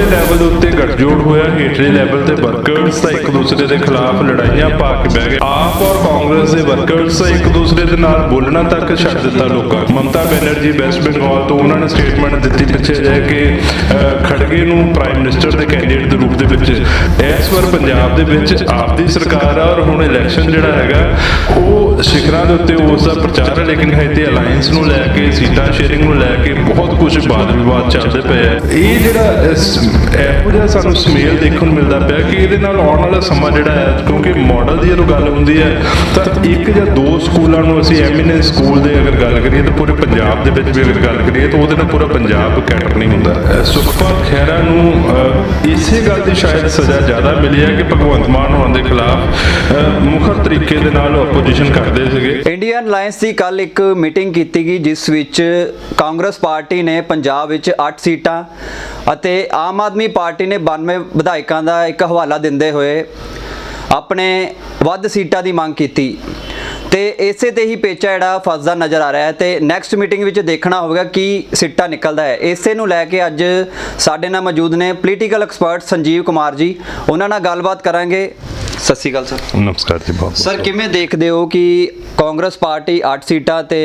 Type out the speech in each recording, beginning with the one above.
ਉੱਪਰਲੇ ਲੈਵਲ ਦੇ ਉੱਤੇ ਗੱਠਜੋੜ ਹੋਇਆ, ਹੇਠਲੇ ਲੈਵਲ ਤੇ ਵਰਕਰਸ ਤਾਂ ਇੱਕ ਦੂਸਰੇ ਦੇ ਖਿਲਾਫ ਲੜਾਈਆਂ ਪਾ ਕੇ ਬਹਿ ਗਏ। ਆਪ ਔਰ ਕਾਂਗਰਸ ਦੇ ਵਰਕਰਸ ਤਾਂ ਇੱਕ ਦੂਸਰੇ ਦੇ ਨਾਲ ਬੋਲਣਾ ਤੱਕ ਛੱਡ ਦਿੱਤਾ ਲੋਕਾਂ ਮਮਤਾ ਬੈਨਰਜੀ ਵੈਸਟ ਬੰਗਾਲ ਤੋਂ ਉਹਨਾਂ ਨੇ ਸਟੇਟਮੈਂਟ ਦਿੱਤੀ ਪਿੱਛੇ ਜਾਇ ਕਿ ਖੜਗੇ ਨੂੰ ਪ੍ਰਾਈਮ ਮਿਨਿਸਟਰ ਦੇ ਕੈਂਡੀਡੇਟ ਦੇ ਰੂਪ ਦੇ ਵਿੱਚ ਇਸ ਵਾਰ ਪੰਜਾਬ ਦੇ ਵਿੱਚ ਆਪ ਦੀ ਸਰਕਾਰ ਆ ਔਰ ਹੁਣ ਇਲੈਕਸ਼ਨ ਜਿਹੜਾ ਹੈਗਾ, ਉਹ ਸਿਖਰਾਂ ਦੇ ਉੱਤੇ ਉਸ ਦਾ ਪ੍ਰਚਾਰ ਹੈ, ਲੇਕਿਨ ਹੈ ਅਲਾਈਅੰਸ ਨੂੰ ਲੈ ਕੇ, ਸੀਟਾਂ ਸ਼ੇਅਰਿੰਗ ਨੂੰ ਲੈ ਕੇ ਬਹੁਤ ਕੁਝ ਬਾਦ ਵਿਵਾਦ ਚੱਲਦੇ ਪਏ ਆ। ਇਹ ਜਿਹੜਾ ਇਸ- ਇਹੋ ਜਿਹਾ ਸਾਨੂੰ ਸਮੇਲ ਦੇਖਣ ਨੂੰ ਮਿਲਦਾ ਪਿਆ ਕਿ ਇਹਦੇ ਨਾਲ ਆਉਣ ਵਾਲਾ ਸਮਾਂ ਜਿਹੜਾ ਹੈ, ਕਿਉਂਕਿ ਮਾਡਲ ਦੀ ਜਦੋਂ ਗੱਲ ਹੁੰਦੀ ਹੈ, ਤਾਂ ਇੱਕ ਜਾਂ ਦੋ ਸਕੂਲਾਂ ਨੂੰ ਅਸੀਂ ਐਮੀਨੈਂਸ ਸਕੂਲ ਦੇ ਅਗਰ ਗੱਲ ਕਰੀਏ, ਤਾਂ ਪੂਰੇ ਪੰਜਾਬ ਦੇ ਵਿੱਚ ਵੀ ਅਗਰ ਗੱਲ ਕਰੀਏ, ਤਾਂ ਉਹਦੇ ਨਾਲ ਪੂਰਾ ਪੰਜਾਬ ਕੈਟਰ ਨਹੀਂ ਹੁੰਦਾ। ਸੁਖਪਾਲ ਖਹਿਰਾ ਨੂੰ ਇਸੇ ਗੱਲ ਦੀ ਸ਼ਾਇਦ ਸਜ਼ਾ ਜ਼ਿਆਦਾ ਮਿਲੀ ਹੈ ਕਿ ਭਗਵੰਤ ਮਾਨ ਹੋਣ ਦੇ ਖਿਲਾਫ ਤਰੀਕੇ ਦੇ ਨਾਲ ਆਪੋਜੀਸ਼ਨ ਕਰਦੇ ਸੀਗੇ। ਇੰਡੀਅਨ ਅਲਾਈਅੰਸ ਦੀ ਕੱਲ ਇੱਕ ਮੀਟਿੰਗ ਕੀਤੀ ਗਈ, ਜਿਸ ਵਿੱਚ ਕਾਂਗਰਸ ਪਾਰਟੀ ਨੇ ਪੰਜਾਬ ਵਿੱਚ 8 ਸੀਟਾਂ ਅਤੇ ਆਮ ਆਦਮੀ ਪਾਰਟੀ ਨੇ 92 ਵਿਧਾਇਕਾਂ ਦਾ ਇੱਕ ਹਵਾਲਾ ਦਿੰਦੇ ਹੋਏ ਆਪਣੇ ਵੱਧ ਸੀਟਾਂ ਦੀ ਮੰਗ ਕੀਤੀ। ਤੇ ਇਸੇ ਤੇ ਹੀ ਪੇਚਾ ਜਿਹੜਾ ਫਸਦਾ ਨਜ਼ਰ ਆ ਰਿਹਾ ਹੈ ਤੇ ਨੈਕਸਟ ਮੀਟਿੰਗ ਵਿੱਚ ਦੇਖਣਾ ਹੋਵੇਗਾ ਕੀ ਸਿੱਟਾ ਨਿਕਲਦਾ ਹੈ। ਇਸੇ ਨੂੰ ਲੈ ਕੇ ਅੱਜ ਸਾਡੇ ਨਾਲ ਮੌਜੂਦ ਨੇ ਪੋਲੀਟੀਕਲ ਐਕਸਪਰਟ ਸੰਜੀਵ ਕੁਮਾਰ ਜੀ। ਉਹਨਾਂ ਨਾਲ ਗੱਲਬਾਤ ਕਰਾਂਗੇ। ਸਤਿ ਸ਼੍ਰੀ ਅਕਾਲ ਸਰ। ਨਮਸਕਾਰ ਜੀ ਬਹੁਤ ਸਰ ਕਿਵੇਂ ਦੇਖਦੇ ਹੋ ਕਿ ਕਾਂਗਰਸ ਪਾਰਟੀ 8 ਸੀਟਾਂ ਤੇ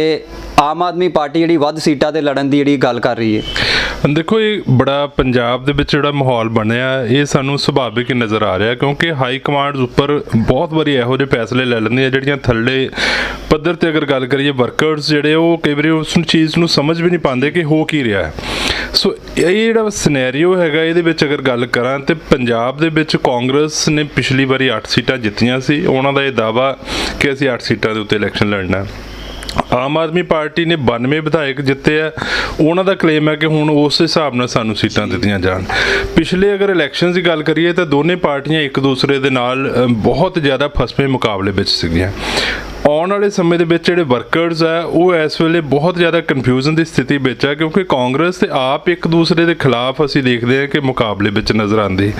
ਆਮ ਆਦਮੀ ਪਾਰਟੀ ਜਿਹੜੀ ਵੱਧ ਸੀਟਾਂ ਤੇ ਲੜਨ ਦੀ ਜਿਹੜੀ ਗੱਲ ਕਰ ਰਹੀ ਹੈ? ਦੇਖੋ ਇਹ ਬੜਾ ਪੰਜਾਬ ਦੇ ਵਿੱਚ ਜਿਹੜਾ ਮਾਹੌਲ ਬਣਿਆ ਇਹ ਸਾਨੂੰ ਸੁਭਾਵਿਕ ਨਜ਼ਰ ਆ ਰਿਹਾ ਕਿਉਂਕਿ ਹਾਈ ਕਮਾਂਡਸ ਉੱਪਰ ਬਹੁਤ ਵਾਰੀ ਇਹੋ ਜਿਹੇ ਫੈਸਲੇ ਲੈ ਲੈਂਦੇ ਆ ਜਿਹੜੀਆਂ ਥੱਲੇ ਪੱਧਰ ਤੇ ਅਗਰ ਗੱਲ ਕਰੀਏ ਵਰਕਰਸ ਜਿਹੜੇ ਉਹ ਕਈ ਵਾਰੀ ਉਸ ਚੀਜ਼ ਨੂੰ ਸਮਝ ਵੀ ਨਹੀਂ ਪਾਉਂਦੇ ਕਿ ਹੋ ਕੀ ਰਿਹਾ ਹੈ। ਸੋ ਇਹ ਜਿਹੜਾ ਸਿਨੈਰੀਓ ਹੈਗਾ, ਇਹਦੇ ਵਿੱਚ ਅਗਰ ਗੱਲ ਕਰਾਂ ਤੇ ਪੰਜਾਬ ਦੇ ਵਿੱਚ ਕਾਂਗਰਸ ਨੇ ਪਿਛਲੀ ਵਾਰੀ 8 ਸੀਟਾਂ ਜਿੱਤੀਆਂ ਸੀ। ਉਹਨਾਂ ਦਾ ਇਹ ਦਾਵਾ ਕਿ ਅਸੀਂ 8 ਸੀਟਾਂ ਦੇ ਉੱਤੇ ਇਲੈਕਸ਼ਨ ਲੜਨਾ ਆਮ ਆਦਮੀ ਪਾਰਟੀ ਨੇ 92 ਵਿਧਾਇਕ ਜਿੱਤੇ ਆ ਉਹਨਾਂ ਦਾ ਕਲੇਮ ਹੈ ਕਿ ਹੁਣ ਉਸ ਹਿਸਾਬ ਨਾਲ ਸਾਨੂੰ ਸੀਟਾਂ ਦਿੱਤੀਆਂ ਜਾਣ। ਪਿਛਲੇ ਅਗਰ ਇਲੈਕਸ਼ਨਸ ਦੀ ਗੱਲ ਕਰੀਏ ਤਾਂ ਦੋਨੇ ਪਾਰਟੀਆਂ ਇੱਕ ਦੂਸਰੇ ਦੇ ਨਾਲ ਬਹੁਤ ਜ਼ਿਆਦਾ ਫਸਵੇਂ ਮੁਕਾਬਲੇ ਵਿੱਚ ਸੀਗੀਆਂ। ਆਉਣ ਵਾਲੇ ਸਮੇਂ ਦੇ ਵਿੱਚ ਜਿਹੜੇ ਵਰਕਰਸ ਆ ਉਹ ਇਸ ਵੇਲੇ ਬਹੁਤ ਜ਼ਿਆਦਾ ਕਨਫਿਊਜ਼ਨ ਦੀ ਸਥਿਤੀ ਵਿੱਚ ਆ ਕਿਉਂਕਿ ਕਾਂਗਰਸ ਤੇ ਆਪ ਇੱਕ ਦੂਸਰੇ ਦੇ ਖਿਲਾਫ ਅਸੀਂ ਦੇਖਦੇ ਹਾਂ ਕਿ ਮੁਕਾਬਲੇ ਵਿੱਚ ਨਜ਼ਰ ਆਉਂਦੀ।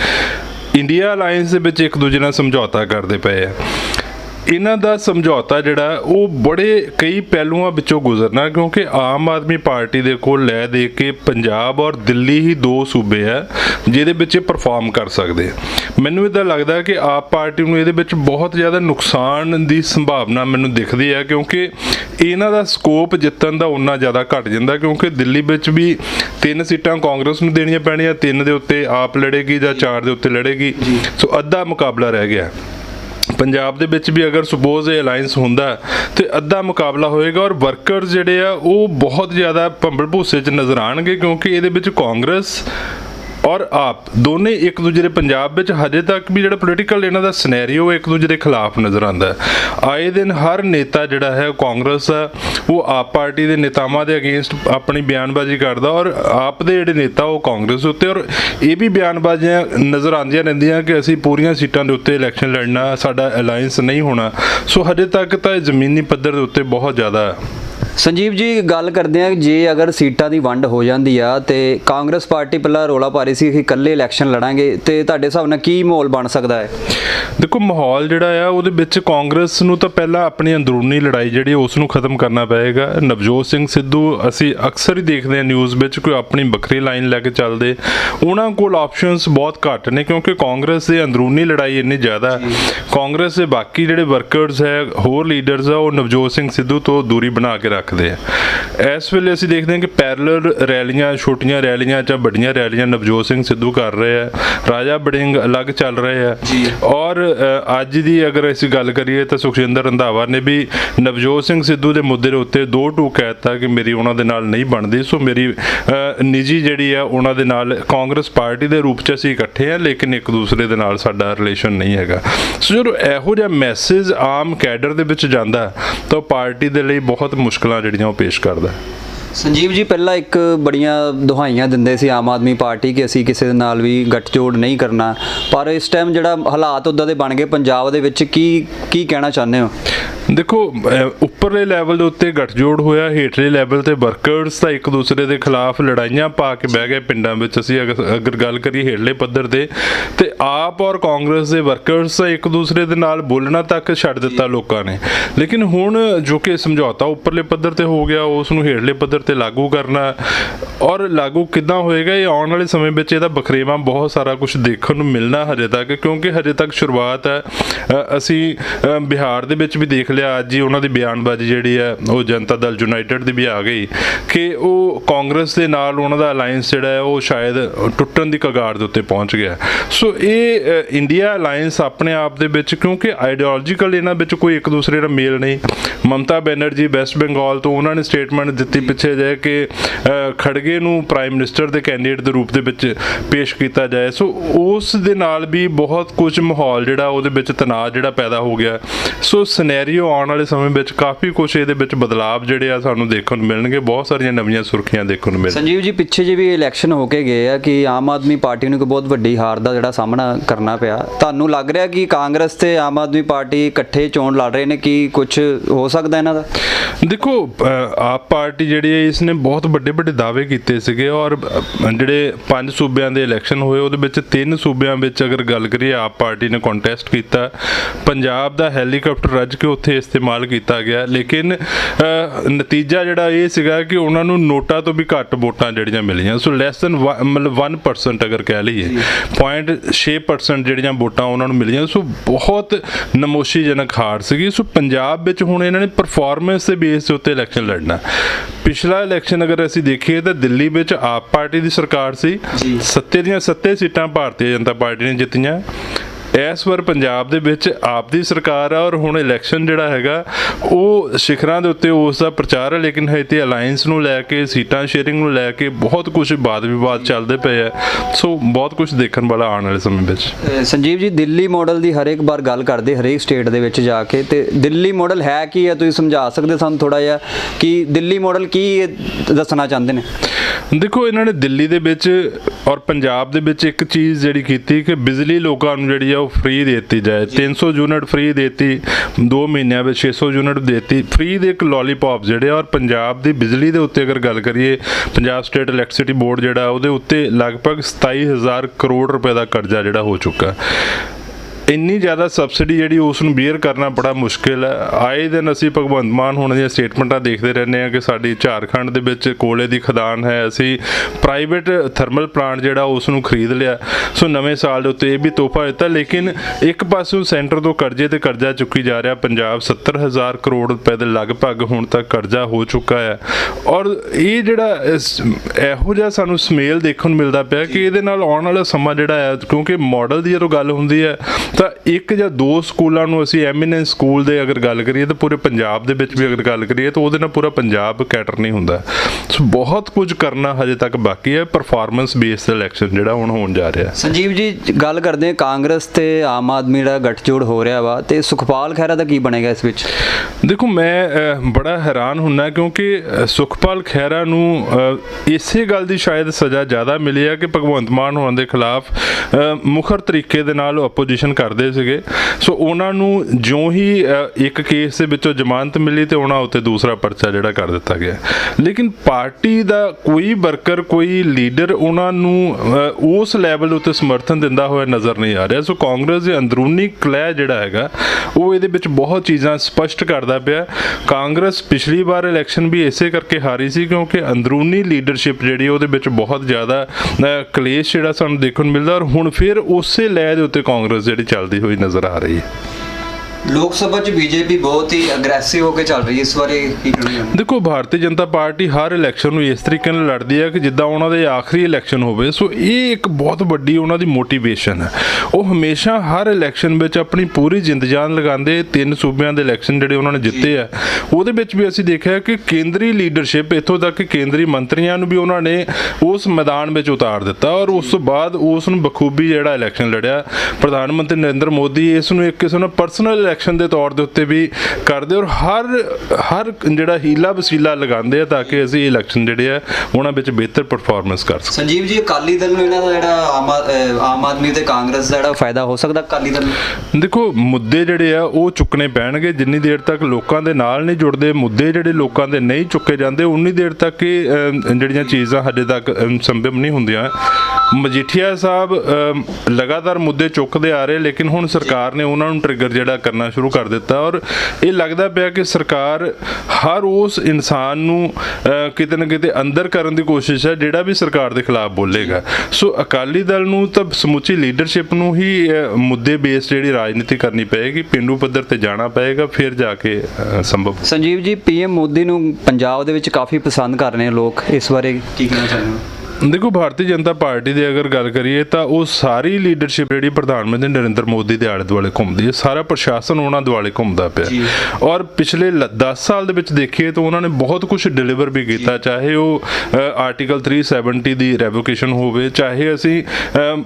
ਇੰਡੀਆ ਅਲਾਈਅੰਸ ਦੇ ਵਿੱਚ ਇੱਕ ਦੂਜੇ ਨਾਲ ਸਮਝੌਤਾ ਕਰਦੇ ਪਏ ਆ। ਇਹਨਾਂ ਦਾ ਸਮਝੌਤਾ ਜਿਹੜਾ ਉਹ ਬੜੇ ਕਈ ਪਹਿਲੂਆਂ ਵਿੱਚੋਂ ਗੁਜ਼ਰਨਾ ਕਿਉਂਕਿ ਆਮ ਆਦਮੀ ਪਾਰਟੀ ਦੇ ਕੋਲ ਲੈ ਦੇ ਕੇ ਪੰਜਾਬ ਔਰ ਦਿੱਲੀ ਹੀ ਦੋ ਸੂਬੇ ਆ ਜਿਹਦੇ ਵਿੱਚ ਇਹ ਪਰਫਾਰਮ ਕਰ ਸਕਦੇ। ਮੈਨੂੰ ਇਦਾਂ ਲੱਗਦਾ ਕਿ ਆਪ ਪਾਰਟੀ ਨੂੰ ਇਹਦੇ ਵਿੱਚ ਬਹੁਤ ਜ਼ਿਆਦਾ ਨੁਕਸਾਨ ਦੀ ਸੰਭਾਵਨਾ ਮੈਨੂੰ ਦਿਖਦੀ ਹੈ ਕਿਉਂਕਿ ਇਹਨਾਂ ਦਾ ਸਕੋਪ ਜਿੱਤਣ ਦਾ ਉਨਾ ਜ਼ਿਆਦਾ ਘਟ ਜਾਂਦਾ ਕਿਉਂਕਿ ਦਿੱਲੀ ਵਿੱਚ ਵੀ ਤਿੰਨ ਸੀਟਾਂ ਕਾਂਗਰਸ ਨੂੰ ਦੇਣੀਆਂ ਪੈਣੀਆਂ ਤਿੰਨ ਦੇ ਉੱਤੇ ਆਪ ਲੜੇਗੀ ਜਾਂ ਚਾਰ ਦੇ ਉੱਤੇ ਲੜੇਗੀ। ਸੋ ਅੱਧਾ ਮੁਕਾਬਲਾ ਰਹਿ ਗਿਆ। ਪੰਜਾਬ ਦੇ ਵਿੱਚ ਵੀ ਅਗਰ ਸੁਪੋਜ਼ ਇਹ ਅਲਾਈਅੰਸ ਹੁੰਦਾ ਤੇ ਅੱਧਾ ਮੁਕਾਬਲਾ ਹੋਏਗਾ ਔਰ ਵਰਕਰਸ ਜਿਹੜੇ ਆ, ਉਹ ਬਹੁਤ ਜ਼ਿਆਦਾ ਭੰਬਲ ਭੂਸੇ 'ਚ ਨਜ਼ਰ ਆਣਗੇ ਕਿਉਂਕਿ ਇਹਦੇ ਵਿੱਚ ਕਾਂਗਰਸ ਔਰ ਆਪ ਦੋਨੇ ਇੱਕ ਦੂਜੇ ਦੇ ਪੰਜਾਬ ਵਿੱਚ ਹਜੇ ਤੱਕ ਵੀ ਜਿਹੜਾ ਪੋਲੀਟੀਕਲ ਇਹਨਾਂ ਦਾ ਸਿਨੈਰੀਓ ਇੱਕ ਦੂਜੇ ਦੇ ਖਿਲਾਫ ਨਜ਼ਰ ਆਉਂਦਾ ਹੈ। ਆਏ ਦਿਨ ਹਰ ਨੇਤਾ ਜਿਹੜਾ ਹੈ ਕਾਂਗਰਸ ਦਾ, ਉਹ ਆਪ ਪਾਰਟੀ ਦੇ ਨੇਤਾਵਾਂ ਦੇ ਅਗੇਂਸਟ ਆਪਣੀ ਬਿਆਨਬਾਜ਼ੀ ਕਰਦਾ ਔਰ ਆਪ ਦੇ ਜਿਹੜੇ ਨੇਤਾ ਉਹ ਕਾਂਗਰਸ ਉੱਤੇ ਔਰ ਇਹ ਵੀ ਬਿਆਨਬਾਜ਼ੀਆਂ ਨਜ਼ਰ ਆਉਂਦੀਆਂ ਰਹਿੰਦੀਆਂ ਕਿ ਅਸੀਂ ਪੂਰੀਆਂ ਸੀਟਾਂ ਦੇ ਉੱਤੇ ਇਲੈਕਸ਼ਨ ਲੜਨਾ, ਸਾਡਾ ਅਲਾਈਅੰਸ ਨਹੀਂ ਹੋਣਾ। ਸੋ ਹਜੇ ਤੱਕ ਤਾਂ ਇਹ ਜ਼ਮੀਨੀ ਪੱਧਰ ਦੇ ਉੱਤੇ ਬਹੁਤ ਜ਼ਿਆਦਾ ਹੈ ਸੰਜੀਵ ਜੀ, ਗੱਲ ਕਰਦੇ ਆ ਜੇ ਅਗਰ ਸੀਟਾਂ ਦੀ ਵੰਡ ਹੋ ਜਾਂਦੀ ਆ ਤੇ ਕਾਂਗਰਸ ਪਾਰਟੀ ਪਹਿਲਾਂ ਰੋਲਾ ਪਾ ਰਹੀ ਸੀ ਕਿ ਇਕੱਲੇ ਇਲੈਕਸ਼ਨ ਲੜਾਂਗੇ ਤੇ ਤੁਹਾਡੇ ਹਿਸਾਬ ਨਾਲ ਕੀ ਮਾਹੌਲ ਬਣ ਸਕਦਾ ਹੈ? ਦੇਖੋ, ਮਾਹੌਲ ਜਿਹੜਾ ਆ, ਉਹਦੇ ਵਿੱਚ ਕਾਂਗਰਸ ਨੂੰ ਤਾਂ ਪਹਿਲਾਂ ਆਪਣੀ ਅੰਦਰੂਨੀ ਲੜਾਈ ਜਿਹੜੀ ਉਸ ਨੂੰ ਖਤਮ ਕਰਨਾ ਪਏਗਾ। ਨਵਜੋਤ ਸਿੰਘ ਸਿੱਧੂ, ਅਸੀਂ ਅਕਸਰ ਹੀ ਦੇਖਦੇ ਹਾਂ ਨਿਊਜ਼ ਵਿੱਚ ਕੋਈ ਆਪਣੀ ਵੱਖਰੀ ਲਾਈਨ ਲੈ ਕੇ ਚੱਲਦੇ। ਉਹਨਾਂ ਕੋਲ ਆਪਸ਼ਨਸ ਬਹੁਤ ਘੱਟ ਨੇ, ਕਿਉਂਕਿ ਕਾਂਗਰਸ ਦੇ ਅੰਦਰੂਨੀ ਲੜਾਈ ਇੰਨੀ ਜ਼ਿਆਦਾ ਕਾਂਗਰਸ ਦੇ ਬਾਕੀ ਜਿਹੜੇ ਵਰਕਰਸ ਹੈ, ਹੋਰ ਲੀਡਰਸ ਆ, ਉਹ ਨਵਜੋਤ ਸਿੰਘ ਸਿੱਧੂ ਤੋਂ ਦੂਰੀ ਬਣਾ ਕੇ ਰੱਖ ਰੱਖਦੇ ਆ। ਇਸ ਵੇਲੇ ਅਸੀਂ ਦੇਖਦੇ ਹਾਂ ਕਿ ਪੈਰਲਲ ਰੈਲੀਆਂ ਛੋਟੀਆਂ ਰੈਲੀਆਂ ਜਾਂ ਵੱਡੀਆਂ ਰੈਲੀਆਂ ਨਵਜੋਤ ਸਿੰਘ ਸਿੱਧੂ ਕਰ ਰਹੇ ਆ। ਰਾਜਾ ਬੜਿੰਗ ਅਲੱਗ ਚੱਲ ਰਹੇ ਆ। ਔਰ ਅੱਜ ਦੀ ਅਗਰ ਅਸੀਂ ਗੱਲ ਕਰੀਏ ਤਾਂ ਸੁਖਜਿੰਦਰ ਰੰਧਾਵਾ ਨੇ ਵੀ ਨਵਜੋਤ ਸਿੰਘ ਸਿੱਧੂ ਦੇ ਮੁੱਦੇ ਦੇ ਉੱਤੇ ਦੋ ਟੂ ਕਹਿਤਾ ਕਿ ਮੇਰੀ ਉਹਨਾਂ ਦੇ ਨਾਲ ਨਹੀਂ ਬਣਦੀ। ਸੋ ਮੇਰੀ ਨਿੱਜੀ ਜਿਹੜੀ ਆ ਉਹਨਾਂ ਦੇ ਨਾਲ ਕਾਂਗਰਸ ਪਾਰਟੀ ਦੇ ਰੂਪ ਚ ਅਸੀਂ ਇਕੱਠੇ ਆ ਲੇਕਿਨ ਇੱਕ ਦੂਸਰੇ ਦੇ ਨਾਲ ਸਾਡਾ ਰਿਲੇਸ਼ਨ ਨਹੀਂ ਹੈਗਾ। ਸੋ ਜਦੋਂ ਇਹੋ ਜਿਹਾ ਮੈਸੇਜ ਆਮ ਕੈਡਰ ਦੇ ਵਿੱਚ ਜਾਂਦਾ ਤਾਂ ਪਾਰਟੀ ਦੇ ਲਈ ਬਹੁਤ ਮੁਸ਼ਕਲਾਂ ਜਿਹੜੀਆਂ ਉਹ ਪੇਸ਼ ਕਰਦਾ। ਸੰਜੀਵ ਜੀ, ਪਹਿਲਾਂ ਇੱਕ ਬੜੀਆਂ ਦੁਹਾਈਆਂ ਦਿੰਦੇ ਸੀ ਆਮ ਆਦਮੀ ਪਾਰਟੀ ਕਿ ਅਸੀਂ ਕਿਸੇ ਦੇ ਨਾਲ ਵੀ ਗੱਠਜੋੜ ਨਹੀਂ ਕਰਨਾ। ਪਰ ਇਸ ਟਾਈਮ ਜਿਹੜਾ ਹਾਲਾਤ ਉਦਾਂ ਦੇ ਬਣ ਗਏ ਪੰਜਾਬ ਦੇ ਵਿੱਚ, ਕੀ ਕੀ ਕਹਿਣਾ ਚਾਹੁੰਦੇ ਹੋ? ਦੇਖੋ ਉੱਪਰਲੇ ਲੈਵਲ ਦੇ ਉੱਤੇ ਗੱਠਜੋੜ ਹੋਇਆ, ਹੇਠਲੇ ਲੈਵਲ ਤੇ ਵਰਕਰਸ ਤਾਂ ਇੱਕ ਦੂਸਰੇ ਦੇ ਖਿਲਾਫ ਲੜਾਈਆਂ ਪਾ ਕੇ ਬਹਿ ਗਏ ਪਿੰਡਾਂ ਵਿੱਚ। ਅਸੀਂ ਅਗਰ ਅਗਰ ਗੱਲ ਕਰੀਏ ਹੇਠਲੇ ਪੱਧਰ ਤੇ ਤੇ ਆਪ ਔਰ ਕਾਂਗਰਸ ਦੇ ਵਰਕਰਸ ਤਾਂ ਇੱਕ ਦੂਸਰੇ ਦੇ ਨਾਲ ਬੋਲਣਾ ਤੱਕ ਛੱਡ ਦਿੱਤਾ ਲੋਕਾਂ ਨੇ। ਲੇਕਿਨ ਹੁਣ ਜੋ ਕਿ ਸਮਝੌਤਾ ਉੱਪਰਲੇ ਪੱਧਰ ਤੇ ਹੋ ਗਿਆ, ਉਸ ਨੂੰ ਹੇਠਲੇ ਪੱਧਰ ਤੇ ਲਾਗੂ ਕਰਨਾ, ਔਰ ਲਾਗੂ ਕਿੱਦਾਂ ਹੋਏਗਾ, ਇਹ ਆਉਣ ਵਾਲੇ ਸਮੇਂ ਵਿੱਚ ਇਹਦਾ ਬਖਰੇਵਾ ਬਹੁਤ ਸਾਰਾ ਕੁਝ ਦੇਖਣ ਨੂੰ ਮਿਲਣਾ ਹਜੇ ਤੱਕ, ਕਿਉਂਕਿ ਹਜੇ ਤੱਕ ਸ਼ੁਰੂਆਤ ਹੈ। ਅਸੀਂ ਬਿਹਾਰ ਦੇ ਵਿੱਚ ਵੀ ਦੇਖ ਲਿਆ, ਅੱਜ ਹੀ ਉਹਨਾਂ ਦੀ ਬਿਆਨਬਾਜ਼ੀ ਜਿਹੜੀ ਹੈ, ਉਹ ਜਨਤਾ ਦਲ ਯੂਨਾਈਟਿਡ ਦੀ ਵੀ ਆ ਗਈ ਕਿ ਉਹ ਕਾਂਗਰਸ ਦੇ ਨਾਲ ਉਹਨਾਂ ਦਾ ਅਲਾਈਅੰਸ ਜਿਹੜਾ ਹੈ, ਉਹ ਸ਼ਾਇਦ ਟੁੱਟਣ ਦੀ ਕਗਾਰ ਦੇ ਉੱਤੇ ਪਹੁੰਚ ਗਿਆ। ਸੋ ਇਹ ਇੰਡੀਆ ਅਲਾਈਅੰਸ ਆਪਣੇ ਆਪ ਦੇ ਵਿੱਚ, ਕਿਉਂਕਿ ਆਈਡੀਓਲੋਜੀਕਲ ਇਹਨਾਂ ਵਿੱਚ ਕੋਈ ਇੱਕ ਦੂਸਰੇ ਦਾ ਮੇਲ ਨਹੀਂ। ਮਮਤਾ ਬੈਨਰਜੀ ਵੈਸਟ ਬੰਗਾਲ ਤੋਂ ਉਹਨਾਂ ਨੇ ਸਟੇਟਮੈਂਟ ਦਿੱਤੀ ਪਿੱਛੇ ਜੇ ਕਿ ਖੜਗੇ ਨੂੰ ਪ੍ਰਾਈਮ ਮਿਨਿਸਟਰ ਦੇ ਕੈਂਡੀਡੇਟ ਦੇ ਰੂਪ ਦੇ ਵਿੱਚ ਪੇਸ਼ ਕੀਤਾ ਜਾਏ। ਸੋ ਉਸ ਦੇ ਨਾਲ ਵੀ ਬਹੁਤ ਕੁਝ ਮਾਹੌਲ ਜਿਹੜਾ, ਉਹਦੇ ਵਿੱਚ ਤਣਾਅ ਜਿਹੜਾ ਪੈਦਾ ਹੋ ਗਿਆ। ਸੋ ਸਿਨੈਰੀਓ ਆਉਣ ਵਾਲੇ ਸਮੇਂ ਵਿੱਚ ਕਾਫੀ ਕੁਝ ਇਹਦੇ ਵਿੱਚ ਬਦਲਾਵ ਜਿਹੜੇ ਆ ਸਾਨੂੰ ਦੇਖਣ ਨੂੰ ਮਿਲਣਗੇ ਬਹੁਤ ਸਾਰੀਆਂ ਨਵੀਆਂ ਸੁਰਖੀਆਂ ਦੇਖਣ ਨੂੰ ਮਿਲਣਗੀਆਂ। ਸੰਜੀਵ ਜੀ ਪਿੱਛੇ ਜੇ ਵੀ ਇਲੈਕਸ਼ਨ ਹੋ ਕੇ ਗਏ ਆ ਕਿ ਆਮ ਆਦਮੀ ਪਾਰਟੀ ਨੂੰ ਕੋਈ ਬਹੁਤ ਵੱਡੀ ਹਾਰ ਦਾ ਜਿਹੜਾ ਸਾਹਮਣਾ ਕਰਨਾ ਪਿਆ। ਤੁਹਾਨੂੰ ਲੱਗ ਰਿਹਾ ਕਿ ਕਾਂਗਰਸ ਤੇ ਆਮ ਆਦਮੀ ਪਾਰਟੀ ਇਕੱਠੇ ਚੋਣ ਲੜ ਰਹੇ ਨੇ ਕਿ ਕੁਝ ਹੋ ਸਕਦਾ ਇਹਨਾਂ ਦਾ? ਦੇਖੋ ਆਪ ਪਾਰਟੀ ਜਿਹੜੀ ਹੈ ਇਸ ਨੇ ਬਹੁਤ ਵੱਡੇ ਵੱਡੇ ਦਾਅਵੇ ਕੀਤੇ ਸੀਗੇ ਔਰ ਜਿਹੜੇ ਪੰਜ ਸੂਬਿਆਂ ਦੇ ਇਲੈਕਸ਼ਨ ਹੋਏ ਉਹਦੇ ਵਿੱਚ ਤਿੰਨ ਸੂਬਿਆਂ ਵਿੱਚ ਅਗਰ ਗੱਲ ਕਰੀਏ ਆਪ ਪਾਰਟੀ ਨੇ ਕੰਟੈਸਟ ਕੀਤਾ। ਪੰਜਾਬ ਦਾ ਹੈਲੀਕਾਪਟਰ ਰੱਜ ਕੇ ਉੱਥੇ ਇਸਤੇਮਾਲ ਕੀਤਾ ਗਿਆ। ਲੇਕਿਨ ਨਤੀਜਾ ਜਿਹੜਾ ਇਹ ਸੀਗਾ ਕਿ ਉਹਨਾਂ ਨੂੰ ਨੋਟਾ ਤੋਂ ਵੀ ਘੱਟ ਵੋਟਾਂ ਜਿਹੜੀਆਂ ਮਿਲੀਆਂ। ਸੋ ਲੈਸ ਦਨ ਮਤਲਬ 1% ਅਗਰ ਕਹਿ ਲਈਏ 0.6% ਜਿਹੜੀਆਂ ਵੋਟਾਂ ਉਹਨਾਂ ਨੂੰ ਮਿਲੀਆਂ। ਸੋ ਬਹੁਤ ਨਮੋਸ਼ੀਜਨਕ ਹਾਰ ਸੀਗੀ। ਸੋ ਪੰਜਾਬ ਵਿੱਚ ਹੁਣ ਇਹਨਾਂ ਨੇ ਪਰਫਾਰਮੈਂਸ ਦੇ ਬੇਸ ਦੇ ਉੱਤੇ ਇਲੈਕਸ਼ਨ ਲੜਨਾ। ਪਿਛਲਾ ਇਲੈਕਸ਼ਨ ਅਗਰ ਅਸੀਂ ਦੇਖੀਏ ਤਾਂ ਦਿੱਲੀ ਵਿੱਚ ਆਪ ਪਾਰਟੀ ਦੀ ਸਰਕਾਰ ਸੀ। ਸੱਤੇ ਦੀਆਂ ਸੱਤੇ ਸੀਟਾਂ ਭਾਰਤੀ ਜਨਤਾ ਪਾਰਟੀ ਨੇ ਜਿੱਤੀਆਂ। ਇਸ ਵਾਰ ਪੰਜਾਬ ਦੇ ਵਿੱਚ ਆਪ ਦੀ ਸਰਕਾਰ ਆ ਔਰ ਹੁਣ ਇਲੈਕਸ਼ਨ ਜਿਹੜਾ ਹੈਗਾ ਉਹ ਸਿਖਰਾਂ ਦੇ ਉੱਤੇ ਉਸ ਦਾ ਪ੍ਰਚਾਰ ਹੈ ਲੇਕਿਨ ਹੈ ਤੇ ਅਲਾਈਅੰਸ ਨੂੰ ਲੈ ਕੇ ਸੀਟਾਂ ਸ਼ੇਅਰਿੰਗ ਨੂੰ ਲੈ ਕੇ ਬਹੁਤ ਕੁਝ ਬਾਦ ਵਿਵਾਦ ਚੱਲਦੇ ਪਏ ਆ। ਸੋ ਬਹੁਤ ਕੁਝ ਦੇਖਣ ਵਾਲਾ ਆਉਣ ਵਾਲੇ ਸਮੇਂ ਵਿੱਚ। ਸੰਜੀਵ ਜੀ ਦਿੱਲੀ ਮਾਡਲ ਦੀ ਹਰੇਕ ਵਾਰ ਗੱਲ ਕਰਦੇ ਹਰੇਕ ਸਟੇਟ ਦੇ ਵਿੱਚ ਜਾ ਕੇ ਤੇ ਦਿੱਲੀ ਮਾਡਲ ਹੈ ਕੀ ਹੈ ਤੁਸੀਂ ਸਮਝਾ ਸਕਦੇ ਸਾਨੂੰ ਥੋੜਾ ਜਿਹਾ ਕਿ ਦਿੱਲੀ ਮਾਡਲ ਕੀ ਦੱਸਣਾ ਚਾਹੁੰਦੇ ਨੇ? ਦੇਖੋ ਇਹਨਾਂ ਨੇ ਦਿੱਲੀ ਦੇ ਵਿੱਚ ਔਰ ਪੰਜਾਬ ਦੇ ਵਿੱਚ ਇੱਕ ਚੀਜ਼ ਜਿਹੜੀ ਕੀਤੀ ਕਿ ਬਿਜਲੀ ਲੋਕਾਂ ਨੂੰ ਜਿਹੜੀ ਆ ਉਹ ਫ੍ਰੀ ਦਿੱਤੀ ਜਾਏ 300 ਯੂਨਿਟ ਫ੍ਰੀ ਦਿੱਤੀ 2 ਮਹੀਨਿਆਂ ਵਿੱਚ 600 ਯੂਨਿਟ ਦਿੱਤੀ। ਫ੍ਰੀ ਦੇ ਇੱਕ ਲੋਲੀਪੌਪ ਜਿਹੜੇ ਔਰ ਪੰਜਾਬ ਦੀ ਬਿਜਲੀ ਦੇ ਉੱਤੇ ਅਗਰ ਗੱਲ ਕਰੀਏ ਪੰਜਾਬ ਸਟੇਟ ਇਲੈਕਟ੍ਰਿਸਿਟੀ ਬੋਰਡ ਜਿਹੜਾ ਉਹਦੇ ਉੱਤੇ ਲਗਭਗ 27000 ਕਰੋੜ ਰੁਪਏ ਦਾ ਕਰਜ਼ਾ ਜਿਹੜਾ ਹੋ ਚੁੱਕਾ। ਇੰਨੀ ਜ਼ਿਆਦਾ ਸਬਸਿਡੀ ਜਿਹੜੀ ਉਸ ਨੂੰ ਬੀਅਰ ਕਰਨਾ ਬੜਾ ਮੁਸ਼ਕਿਲ ਹੈ। ਆਏ ਦਿਨ ਅਸੀਂ ਭਗਵੰਤ ਮਾਨ ਹੋਣ ਦੀਆਂ ਸਟੇਟਮੈਂਟਾਂ ਦੇਖਦੇ ਰਹਿੰਦੇ ਹਾਂ ਕਿ ਸਾਡੀ ਝਾਰਖੰਡ ਦੇ ਵਿੱਚ ਕੋਲੇ ਦੀ ਖਦਾਨ ਹੈ। ਅਸੀਂ ਪ੍ਰਾਈਵੇਟ ਥਰਮਲ ਪਲਾਂਟ ਜਿਹੜਾ ਉਸ ਨੂੰ ਖਰੀਦ ਲਿਆ। ਸੋ ਨਵੇਂ ਸਾਲ ਦੇ ਉੱਤੇ ਇਹ ਵੀ ਤੋਹਫਾ ਦਿੱਤਾ, ਲੇਕਿਨ ਇੱਕ ਪਾਸੋਂ ਸੈਂਟਰ ਤੋਂ ਕਰਜ਼ੇ ਤੇ ਕਰਜ਼ਾ ਚੁੱਕੀ ਜਾ ਰਿਹਾ। ਪੰਜਾਬ 70000 ਕਰੋੜ ਰੁਪਏ ਦੇ ਲਗਭਗ ਹੁਣ ਤੱਕ ਕਰਜ਼ਾ ਹੋ ਚੁੱਕਾ ਹੈ। ਔਰ ਇਹ ਜਿਹੜਾ ਇਹੋ ਜਿਹਾ ਸਾਨੂੰ ਸਮੇਲ ਦੇਖਣ ਨੂੰ ਮਿਲਦਾ ਪਿਆ ਕਿ ਇਹਦੇ ਨਾਲ ਆਉਣ ਵਾਲਾ ਸਮਾਂ ਜਿਹੜਾ ਹੈ, ਕਿਉਂਕਿ ਮਾਡਲ ਦੀ ਜਦੋਂ ਗੱਲ ਹੁੰਦੀ ਹੈ ਤਾਂ ਇੱਕ ਜਾਂ ਦੋ ਸਕੂਲਾਂ ਨੂੰ ਅਸੀਂ ਐਮੀਨੈਂਸ ਸਕੂਲ ਦੇ ਅਗਰ ਗੱਲ ਕਰੀਏ ਤਾਂ ਪੂਰੇ ਪੰਜਾਬ ਦੇ ਵਿੱਚ ਵੀ ਅਗਰ ਗੱਲ ਕਰੀਏ ਤਾਂ ਉਹਦੇ ਨਾਲ ਪੂਰਾ ਪੰਜਾਬ ਕੈਟਰ ਨਹੀਂ ਹੁੰਦਾ। ਸੋ ਬਹੁਤ ਕੁਝ ਕਰਨਾ ਹਜੇ ਤੱਕ ਬਾਕੀ ਹੈ ਪਰਫਾਰਮੈਂਸ ਬੇਸਡ ਇਲੈਕਸ਼ਨ ਜਿਹੜਾ ਹੁਣ ਹੋਣ ਜਾ ਰਿਹਾ। ਸੰਜੀਵ ਜੀ ਗੱਲ ਕਰਦੇ ਹਾਂ ਕਾਂਗਰਸ ਤੇ ਆਮ ਆਦਮੀ ਦਾ ਗੱਠਜੋੜ ਹੋ ਰਿਹਾ ਵਾ ਤੇ ਸੁਖਪਾਲ ਖਹਿਰਾ ਦਾ ਕੀ ਬਣੇਗਾ ਇਸ ਵਿੱਚ? ਦੇਖੋ ਮੈਂ ਬੜਾ ਹੈਰਾਨ ਹੁੰਨਾ ਕਿਉਂਕਿ ਸੁਖਪਾਲ ਖਹਿਰਾ ਨੂੰ ਇਸੇ ਗੱਲ ਦੀ ਸ਼ਾਇਦ ਸਜ਼ਾ ਜ਼ਿਆਦਾ ਮਿਲੀ ਹੈ ਕਿ ਭਗਵੰਤ ਮਾਨ ਹੋਣ ਦੇ ਖਿਲਾਫ ਮੁਖਰ ਤਰੀਕੇ ਦੇ ਨਾਲ ਆਪੋਜੀਸ਼ਨ ਕਰਦੇ ਸੀਗੇ। ਸੋ ਉਹਨਾਂ ਨੂੰ ਜਿਉਂ ਹੀ ਇੱਕ ਕੇਸ ਦੇ ਵਿੱਚੋਂ ਜ਼ਮਾਨਤ ਮਿਲੀ ਤੇ ਉਹਨਾਂ ਉੱਤੇ ਦੂਸਰਾ ਪਰਚਾ ਜਿਹੜਾ ਕਰ ਦਿੱਤਾ ਗਿਆ। ਲੇਕਿਨ ਪਾਰਟੀ ਦਾ ਕੋਈ ਵਰਕਰ ਕੋਈ ਲੀਡਰ ਉਹਨਾਂ ਨੂੰ ਉਸ ਲੈਵਲ ਉੱਤੇ ਸਮਰਥਨ ਦਿੰਦਾ ਹੋਇਆ ਨਜ਼ਰ ਨਹੀਂ ਆ ਰਿਹਾ। ਸੋ ਕਾਂਗਰਸ ਦੇ ਅੰਦਰੂਨੀ ਕਲੈ ਜਿਹੜਾ ਹੈਗਾ ਉਹ ਇਹਦੇ ਵਿੱਚ ਬਹੁਤ ਚੀਜ਼ਾਂ ਸਪਸ਼ਟ ਕਰਦਾ ਪਿਆ। ਕਾਂਗਰਸ ਪਿਛਲੀ ਵਾਰ ਇਲੈਕਸ਼ਨ ਵੀ ਇਸੇ ਕਰਕੇ ਹਾਰੀ ਸੀ ਕਿਉਂਕਿ ਅੰਦਰੂਨੀ ਲੀਡਰਸ਼ਿਪ ਜਿਹੜੀ ਉਹਦੇ ਵਿੱਚ ਬਹੁਤ ਜ਼ਿਆਦਾ ਅਹ, ਕਲੇਸ਼ ਜਿਹੜਾ ਸਾਨੂੰ ਦੇਖਣ ਨੂੰ ਮਿਲਦਾ ਔਰ ਹੁਣ ਫਿਰ ਉਸੇ ਲੈ ਦੇ ਉੱਤੇ ਕਾਂਗਰਸ ਜਿਹੜੀ ਚੱਲਦੀ ਹੋਈ ਨਜ਼ਰ ਆ ਰਹੀ ਹੈ। ਲੋਕ ਸਭਾ 'ਚ ਬੀਜੇਪੀ ਬਹੁਤ ਹੀ ਅਗਰੈਸਿਵ ਹੋ ਕੇ ਚੱਲ ਰਹੀ ਹੈ, ਇਸ ਬਾਰੇ ਕੀ ਕਹਿਣਾ ਦੇਖੋ, ਭਾਰਤੀ ਜਨਤਾ ਪਾਰਟੀ ਹਰ ਇਲੈਕਸ਼ਨ ਨੂੰ ਇਸ ਤਰੀਕੇ ਨਾਲ ਲੜਦੀ ਹੈ ਕਿ ਜਿੱਦਾਂ ਉਹਨਾਂ ਦੇ ਆਖਰੀ ਇਲੈਕਸ਼ਨ ਹੋਵੇ, ਸੋ ਇਹ ਇੱਕ ਬਹੁਤ ਵੱਡੀ ਉਹਨਾਂ ਦੀ ਮੋਟੀਵੇਸ਼ਨ ਹੈ। ਉਹ ਹਮੇਸ਼ਾ ਹਰ ਇਲੈਕਸ਼ਨ ਵਿੱਚ ਆਪਣੀ ਪੂਰੀ ਜਿੰਦ ਜਾਨ ਲਗਾਉਂਦੇ, ਤਿੰਨ ਸੂਬਿਆਂ ਦੇ ਇਲੈਕਸ਼ਨ ਜਿਹੜੇ ਉਹਨਾਂ ਨੇ ਜਿੱਤੇ ਆ। ਉਹਦੇ ਵਿੱਚ ਵੀ ਅਸੀਂ ਦੇਖਿਆ ਕਿ ਕੇਂਦਰੀ ਲੀਡਰਸ਼ਿਪ ਇੱਥੋਂ ਤੱਕ ਕਿ ਕੇਂਦਰੀ ਮੰਤਰੀਆਂ ਨੂੰ ਵੀ ਉਹਨਾਂ ਨੇ ਉਸ ਮੈਦਾਨ ਵਿੱਚ ਉਤਾਰ ਦਿੱਤਾ ਔਰ ਉਸ ਤੋਂ ਬਾਅਦ ਉਸ ਨੂੰ ਬਖੂਬੀ ਜਿਹੜਾ ਇਲੈਕਸ਼ਨ ਲੜਿਆ। ਪ੍ਰਧਾਨ ਮੰਤਰੀ ਨਰਿੰਦਰ ਮੋਦੀ ਇਸ ਨੂੰ ਇੱਕ ਕਿਸਮ ਨਾਲ ਪਰਸਨਲ ਇਲੈਕਸ਼ਨ ਦੇ ਤੌਰ ਦੇ ਉੱਤੇ ਵੀ ਕਰਦੇ ਔਰ ਹਰ ਹਰ ਜਿਹੜਾ ਹੀਲਾ ਵਸੀਲਾ ਲਗਾਉਂਦੇ ਆ ਤਾਂ ਕਿ ਅਸੀਂ ਇਲੈਕਸ਼ਨ ਜਿਹੜੇ ਆ ਉਹਨਾਂ ਵਿੱਚ ਬਿਹਤਰ ਪਰਫਾਰਮੈਂਸ ਕਰ ਸਕੀਏ। ਸੰਜੀਵ ਜੀ ਅਕਾਲੀ ਦਲ ਨੂੰ ਇਹਨਾਂ ਦਾ ਜਿਹੜਾ ਆਮ ਆਦਮੀ ਤੇ ਕਾਂਗਰਸ ਦਾ ਜਿਹੜਾ ਫਾਇਦਾ ਹੋ ਸਕਦਾ ਅਕਾਲੀ ਦਲ ਨੂੰ? ਦੇਖੋ ਮੁੱਦੇ ਜਿਹੜੇ ਆ ਉਹ ਚੁੱਕਣੇ ਪੈਣਗੇ। ਜਿੰਨੀ ਦੇਰ ਤੱਕ ਲੋਕਾਂ ਦੇ ਨਾਲ ਨਹੀਂ ਜੁੜਦੇ ਮੁੱਦੇ ਜਿਹੜੇ ਲੋਕਾਂ ਦੇ ਨਹੀਂ ਚੁੱਕੇ ਜਾਂਦੇ ਉਨੀ ਦੇਰ ਤੱਕ ਇਹ ਜਿਹੜੀਆਂ ਚੀਜ਼ਾਂ ਹਜੇ ਤੱਕ ਸੰਭਵ ਨਹੀਂ ਹੁੰਦੀਆਂ। ਮਜੀਠੀਆ ਸਾਹਿਬ ਲਗਾਤਾਰ ਮੁੱਦੇ ਚੁੱਕਦੇ ਆ ਰਹੇ, ਲੇਕਿਨ ਹੁਣ ਸਰਕਾਰ ਨੇ ਉਹਨਾਂ ਨੂੰ ਟ੍ਰਿਗਰ ਜਿਹੜਾ ਕਰਨਾ ਸ਼ੁਰੂ ਕਰ ਦਿੱਤਾ ਔਰ ਇਹ ਲੱਗਦਾ ਪਿਆ ਕਿ ਸਰਕਾਰ ਹਰ ਉਸ ਇਨਸਾਨ ਨੂੰ ਕਿਤੇ ਨਾ ਕਿਤੇ ਅੰਦਰ ਕਰਨ ਦੀ ਕੋਸ਼ਿਸ਼ ਹੈ, ਜਿਹੜਾ ਵੀ ਸਰਕਾਰ ਦੇ ਖਿਲਾਫ ਬੋਲੇਗਾ। ਸੋ ਅਕਾਲੀ ਦਲ ਨੂੰ ਤਾਂ ਸਮੁੱਚੀ ਲੀਡਰਸ਼ਿਪ ਨੂੰ ਹੀ ਮੁੱਦੇ ਬੇਸ ਜਿਹੜੀ ਰਾਜਨੀਤੀ ਕਰਨੀ ਪਏਗੀ, ਪਿੰਡੂ ਪੱਧਰ ਤੇ ਜਾਣਾ ਪਏਗਾ, ਫਿਰ ਜਾ ਕੇ ਸੰਭਵ। ਸੰਜੀਵ ਜੀ ਪੀਐਮ ਮੋਦੀ ਨੂੰ ਪੰਜਾਬ ਦੇ ਵਿੱਚ ਕਾਫੀ ਪਸੰਦ ਕਰ ਰਹੇ ਨੇ ਲੋਕ, ਇਸ ਬਾਰੇ ਕੀ ਕਹਿਣਾ ਚਾਹੁੰਦੇ ਹੋ? ਦੇਖੋ ਭਾਰਤੀ ਜਨਤਾ ਪਾਰਟੀ ਦੀ ਅਗਰ ਗੱਲ ਕਰੀਏ ਤਾਂ ਉਹ ਸਾਰੀ ਲੀਡਰਸ਼ਿਪ ਜਿਹੜੀ ਪ੍ਰਧਾਨ ਮੰਤਰੀ ਨਰਿੰਦਰ ਮੋਦੀ ਦੇ ਆਲੇ ਦੁਆਲੇ ਘੁੰਮਦੀ ਹੈ। ਸਾਰਾ ਪ੍ਰਸ਼ਾਸਨ ਉਹਨਾਂ ਦੁਆਲੇ ਘੁੰਮਦਾ। ਪਿਆ। ਔਰ ਪਿਛਲੇ 10 ਸਾਲ ਦੇ ਵਿੱਚ ਦੇਖੀਏ ਤਾਂ ਉਹਨਾਂ ਨੇ ਬਹੁਤ ਕੁਝ ਡਿਲੀਵਰ ਵੀ ਕੀਤਾ। ਚਾਹੇ ਉਹ ਆਰਟੀਕਲ 370 ਦੀ ਰੈਵੋਕੇਸ਼ਨ ਹੋਵੇ ਚਾਹੇ ਅਸੀਂ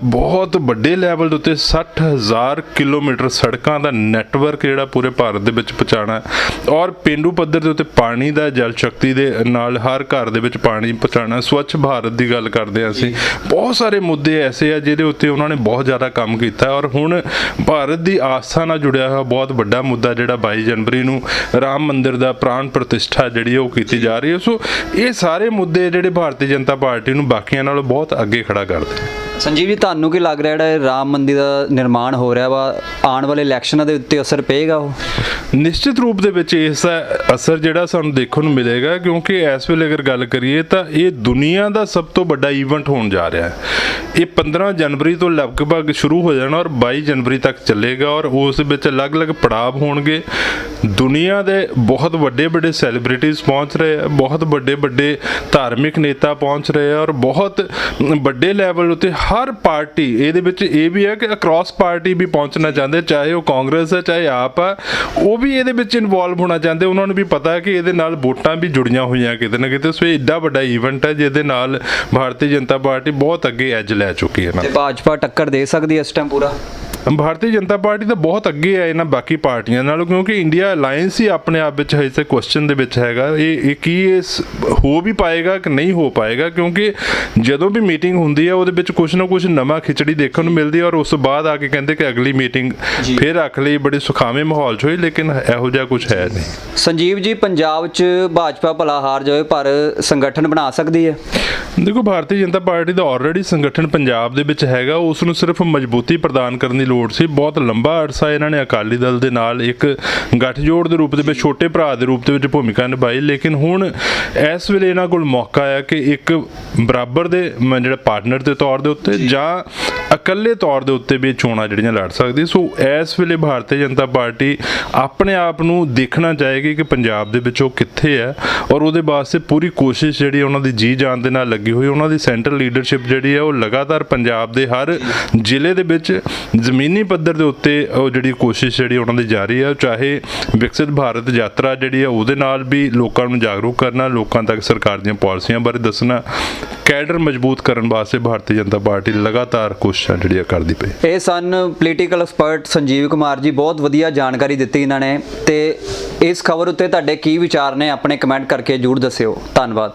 ਬਹੁਤ ਵੱਡੇ ਲੈਵਲ ਦੇ ਉੱਤੇ 60000 ਕਿਲੋਮੀਟਰ ਸੜਕਾਂ ਦਾ ਨੈਟਵਰਕ ਜਿਹੜਾ ਪੂਰੇ ਭਾਰਤ ਦੇ ਵਿੱਚ ਪਹੁੰਚਾਉਣਾ ਔਰ ਪਿੰਡੂ ਪੱਧਰ ਦੇ ਉੱਤੇ ਪਾਣੀ ਦਾ ਜਲ ਸ਼ਕਤੀ ਦੇ ਨਾਲ ਹਰ ਘਰ ਦੇ ਵਿੱਚ ਪਾਣੀ ਪਹੁੰਚਾਉਣਾ ਸਵੱਛ ਭਾਰਤ ਦੀ ਗੱਲ ਕਰਦੇ ਹਾਂ ਅਸੀਂ। ਬਹੁਤ ਸਾਰੇ ਮੁੱਦੇ ਐਸੇ ਆ ਜਿਹਦੇ ਉੱਤੇ ਉਹਨਾਂ ਨੇ ਬਹੁਤ ਜ਼ਿਆਦਾ ਕੰਮ ਕੀਤਾ ਔਰ ਹੁਣ ਭਾਰਤ ਦੀ ਆਸਥਾ ਨਾਲ ਜੁੜਿਆ ਹੋਇਆ ਬਹੁਤ ਵੱਡਾ ਮੁੱਦਾ ਜਿਹੜਾ 22 ਜਨਵਰੀ ਨੂੰ ਰਾਮ ਮੰਦਿਰ ਦਾ ਪ੍ਰਾਣ ਪ੍ਰਤਿਸ਼ਠਾ ਜਿਹੜੀ ਉਹ ਕੀਤੀ ਜਾ ਰਹੀ ਹੈ। ਸੋ ਇਹ ਸਾਰੇ ਮੁੱਦੇ ਜਿਹੜੇ ਭਾਰਤੀ ਜਨਤਾ ਪਾਰਟੀ ਨੂੰ ਬਾਕੀਆਂ ਨਾਲੋਂ ਬਹੁਤ ਅੱਗੇ ਖੜਾ ਕਰਦੇ ਨੇ। ਸੰਜੀਵ ਜੀ, ਤੁਹਾਨੂੰ ਕੀ ਲੱਗ ਰਿਹਾ ਜਿਹੜਾ ਰਾਮ ਮੰਦਿਰ ਦਾ ਨਿਰਮਾਣ ਹੋ ਰਿਹਾ ਵਾ? ਆਉਣ ਵਾਲੇ ਇਲੈਕਸ਼ਨਾਂ ਦੇ ਉੱਤੇ ਅਸਰ ਪਏਗਾ ਉਹ? ਨਿਸ਼ਚਿਤ ਰੂਪ ਦੇ ਵਿੱਚ ਇਸ ਦਾ ਅਸਰ ਜਿਹੜਾ ਸਾਨੂੰ ਦੇਖਣ ਨੂੰ ਮਿਲੇਗਾ, ਕਿਉਂਕਿ ਇਸ ਵੇਲੇ ਅਗਰ ਗੱਲ ਕਰੀਏ ਤਾਂ ਇਹ ਦੁਨੀਆ ਦਾ ਸਭ ਤੋਂ ਵੱਡਾ ਈਵੈਂਟ ਹੋਣ ਜਾ ਰਿਹਾ ਹੈ। ਇਹ 15 ਜਨਵਰੀ ਤੋਂ ਲਗਭਗ ਸ਼ੁਰੂ ਹੋ ਜਾਣਾ ਔਰ 22 ਜਨਵਰੀ ਤੱਕ ਚੱਲੇਗਾ ਔਰ ਉਸ ਵਿੱਚ ਅਲੱਗ-ਅਲੱਗ ਪੜਾਅ ਹੋਣਗੇ। ਦੁਨੀਆ ਦੇ ਬਹੁਤ ਵੱਡੇ ਵੱਡੇ ਸੈਲੀਬ੍ਰਿਟੀਜ਼ ਪਹੁੰਚ ਰਹੇ ਆ, ਬਹੁਤ ਵੱਡੇ ਵੱਡੇ ਧਾਰਮਿਕ ਨੇਤਾ ਪਹੁੰਚ ਰਹੇ ਆ ਔਰ ਬਹੁਤ ਵੱਡੇ ਲੈਵਲ ਉਤੇ ਹਰ ਪਾਰਟੀ, ਇਹਦੇ ਵਿੱਚ ਇਹ ਵੀ ਹੈ ਕਿ ਅਕ੍ਰੋਸ ਪਾਰਟੀ ਵੀ ਪਹੁੰਚਣਾ ਚਾਹੁੰਦੇ, ਚਾਹੇ ਉਹ ਕਾਂਗਰਸ ਹੈ, ਚਾਹੇ ਆਪ ਆ ਉਹ ਵੀ ਇਹਦੇ ਵਿੱਚ ਇਨਵੋਲਵ ਹੋਣਾ ਚਾਹੁੰਦੇ। ਉਹਨਾਂ ਨੂੰ ਵੀ ਪਤਾ ਹੈ ਕਿ ਇਹਦੇ ਨਾਲ ਵੋਟਾਂ ਵੀ ਜੁੜੀਆਂ ਹੋਈਆਂ ਕਿਤੇ ਨਾ ਕਿਤੇ। ਸੋ ਇਹ ਏਡਾ ਵੱਡਾ ਇਵੈਂਟ ਹੈ, ਜਿਹਦੇ ਨਾਲ ਭਾਰਤੀ ਜਨਤਾ ਪਾਰਟੀ ਬਹੁਤ ਅੱਗੇ ਐਜ ਲੈ ਚੁੱਕੀ ਹੈ ਨਾ। ਤੇ ਭਾਜਪਾ ਟੱਕਰ ਦੇ ਸਕਦੀ ਹੈ ਇਸ ਟਾਈਮ ਪੂਰਾ? ਭਾਰਤੀ ਜਨਤਾ ਪਾਰਟੀ ਤਾਂ ਬਹੁਤ ਅੱਗੇ ਹੈ ਇਹਨਾਂ ਬਾਕੀ ਪਾਰਟੀਆਂ ਨਾਲੋਂ ਕਿਉਂਕਿ ਇੰਡੀਆ ਅਲਾਈਅੰਸ ਹੀ ਆਪਣੇ ਆਪ ਵਿੱਚ ਹਜੇ ਤੱਕ ਕੁਐਸਚਨ ਦੇ ਵਿੱਚ ਹੈਗਾ। ਇਹ ਇਹ ਕੀ ਹੋ ਵੀ ਪਾਏਗਾ ਕਿ ਨਹੀਂ ਹੋ ਪਾਏਗਾ? ਕਿਉਂਕਿ ਜਦੋਂ ਵੀ ਮੀਟਿੰਗ ਹੁੰਦੀ ਹੈ ਉਹਦੇ ਵਿੱਚ ਕੁਝ ਨਾ ਕੁਝ ਨਵਾਂ ਖਿਚੜੀ ਦੇਖਣ ਨੂੰ ਮਿਲਦੀ ਹੈ ਔਰ ਉਸ ਤੋਂ ਬਾਅਦ ਆ ਕੇ ਕਹਿੰਦੇ ਕਿ ਅਗਲੀ ਮੀਟਿੰਗ। ਫਿਰ ਰੱਖ ਲਈ ਬੜੇ ਸੁਖਾਵੇਂ ਮਾਹੌਲ 'ਚ ਹੋਈ ਲੇਕਿਨ ਇਹੋ ਜਿਹਾ ਕੁਝ ਹੈ ਨਹੀਂ। ਸੰਜੀਵ ਜੀ ਪੰਜਾਬ 'ਚ ਭਾਜਪਾ ਭਲਾ ਹਾਰ ਜਾਵੇ ਪਰ ਸੰਗਠਨ ਬਣਾ ਸਕਦੀ ਹੈ? ਦੇਖੋ ਭਾਰਤੀ ਜਨਤਾ ਪਾਰਟੀ ਦਾ ਆਲਰੇਡੀ ਸੰਗਠਨ ਪੰਜਾਬ ਦੇ ਵਿੱਚ ਹੈਗਾ। ਉਸ ਨੂੰ ਸਿਰਫ ਮਜ਼ਬੂਤੀ ਪ੍ਰਦਾਨ ਕਰਨ ਦੀ ਲੋੜ ਸੀ ਬਹੁਤ ਲੰਬਾ ਅਰਸਾ ਇਹਨਾਂ ਨੇ ਅਕਾਲੀ ਦਲ ਦੇ ਨਾਲ ਇੱਕ ਗੱਠਜੋੜ ਦੇ ਰੂਪ ਦੇ ਵਿੱਚ ਛੋਟੇ ਭਰਾ ਦੇ ਰੂਪ ਦੇ ਵਿੱਚ ਭੂਮਿਕਾ ਨਿਭਾਈ ਲੇਕਿਨ ਹੁਣ ਇਸ ਵੇਲੇ ਇਹਨਾਂ ਕੋਲ ਮੌਕਾ ਹੈ ਕਿ ਇੱਕ ਬਰਾਬਰ ਦੇ ਜਿਹੜਾ ਪਾਰਟਨਰ ਦੇ ਤੌਰ ਦੇ ਉੱਤੇ ਜਾਂ ਇਕੱਲੇ ਤੌਰ ਦੇ ਉੱਤੇ ਵੀ ਚੋਣਾਂ ਜਿਹੜੀਆਂ ਲੜ ਸਕਦੀ। ਸੋ ਇਸ ਵੇਲੇ ਭਾਰਤੀ ਜਨਤਾ ਪਾਰਟੀ ਆਪਣੇ ਆਪ ਨੂੰ ਦੇਖਣਾ ਚਾਹੇਗੀ ਕਿ ਪੰਜਾਬ ਦੇ ਵਿੱਚ ਉਹ ਕਿੱਥੇ ਹੈ ਔਰ ਉਹਦੇ ਵਾਸਤੇ ਪੂਰੀ ਕੋਸ਼ਿਸ਼ ਜਿਹੜੀ ਉਹਨਾਂ ਦੀ ਜੀ ਜਾਨ ਦੇ ਨਾਲ ਲੱਗੀ ਹੋਈ, ਉਹਨਾਂ ਦੀ ਸੈਂਟਰਲ ਲੀਡਰਸ਼ਿਪ ਜਿਹੜੀ ਹੈ ਉਹ ਲਗਾਤਾਰ ਪੰਜਾਬ ਦੇ ਹਰ ਜ਼ਿਲ੍ਹੇ ਦੇ ਵਿੱਚ ਜ਼ਮੀਨੀ ਪੱਧਰ ਦੇ ਉੱਤੇ ਉਹ ਜਿਹੜੀ ਕੋਸ਼ਿਸ਼ ਜਿਹੜੀ ਉਹਨਾਂ ਦੀ ਜਾਰੀ ਹੈ ਚਾਹੇ ਵਿਕਸਿਤ ਭਾਰਤ ਯਾਤਰਾ ਜਿਹੜੀ ਹੈ ਉਹਦੇ ਨਾਲ ਵੀ ਲੋਕਾਂ ਨੂੰ ਜਾਗਰੂਕ ਕਰਨਾ, ਲੋਕਾਂ ਤੱਕ ਸਰਕਾਰ ਦੀਆਂ ਪਾਲਿਸੀਆਂ ਬਾਰੇ ਦੱਸਣਾ, ਕੈਡਰ ਮਜ਼ਬੂਤ ਕਰਨ ਵਾਸਤੇ ਭਾਰਤੀ ਜਨਤਾ ਪਾਰਟੀ ਲਗਾਤਾਰ ਕੋਸ਼ਿਸ਼ਾਂ ਜਿਹੜੀਆਂ ਕਰਦੀ ਪਈ। ਇਹ ਸਨ ਪੋਲੀਟੀਕਲ ਐਕਸਪਰਟ ਸੰਜੀਵ ਕੁਮਾਰ ਜੀ, ਬਹੁਤ ਵਧੀਆ ਜਾਣਕਾਰੀ ਦਿੱਤੀ ਇਹਨਾਂ ਨੇ ਤੇ ਇਸ ਖਬਰ ਉੱਤੇ ਤੁਹਾਡੇ ਕੀ ਵਿਚਾਰ ਨੇ, ਆਪਣੇ ਕਮੈਂਟ ਕਰਕੇ ਜਰੂਰ ਦੱਸਿਓ। ਧੰਨਵਾਦ।